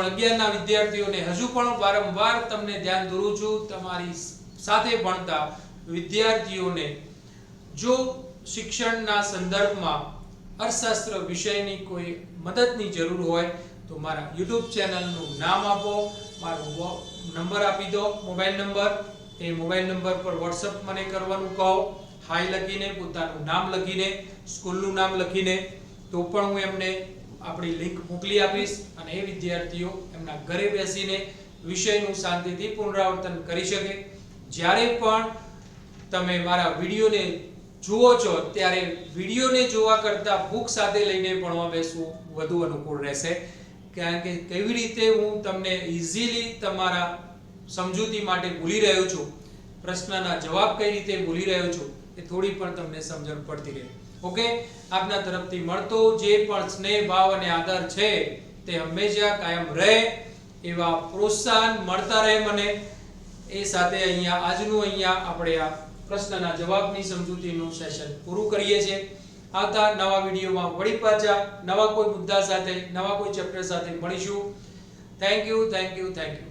ધોરણ અગિયારના વિદ્યાર્થીઓને હજુ પણ વારંવાર તમને ધ્યાન દોરું છું, તમારી સાથે ભણતા વિદ્યાર્થીઓને જો શિક્ષણના સંદર્ભમાં અર્થશાસ્ત્ર વિષયની કોઈ મદદની જરૂર હોય, તો મારા યુટ્યુબ ચેનલનું નામ આપો, મારો નંબર આપી દો, મોબાઈલ નંબર. એ મોબાઈલ નંબર પર વોટ્સઅપ મને કરવાનું કહો હાય લખીને, પોતાનું નામ લખીને, સ્કૂલનું નામ લખીને, તો પણ હું એમને આપણી લિંક મોકલી આપીશ અને એ વિદ્યાર્થીઓ એમના ઘરે બેસીને વિષયનું શાંતિથી પુનરાવર્તન કરી શકે. જ્યારે પણ તમે મારા વિડીયોને જુઓ છો, ત્યારે વિડીયોને જોવા કરતાં બુક સાથે લઈને ભણવા બેસવું વધુ અનુકૂળ રહેશે. કારણ કે કેવી રીતે હું તમને ઇઝીલી તમારા સમજૂતી માટે ભૂલી રહ્યો છું, પ્રશ્નના જવાબ કઈ રીતે ભૂલી રહ્યો છું એ થોડી પણ તમને સમજણ પડતી રહે. ઓકે? આપના તરફથી મળતો જે પણ સ્નેહ, ભાવ અને આદર છે તે હંમેશા કાયમ રહે એવા પ્રોત્સાહન મળતા રહે મને. એ સાથે અહીંયા આજનું અહીંયા આપણે આ પ્રશ્નના જવાબની સમજૂતીનું સેશન પૂરું કરીએ છીએ. આવતા નવા વિડીયોમાં વળી પાછા નવા કોઈ મુદ્દા સાથે, નવા કોઈ ચેપ્ટર સાથે મળીશું. Thank you thank you thank you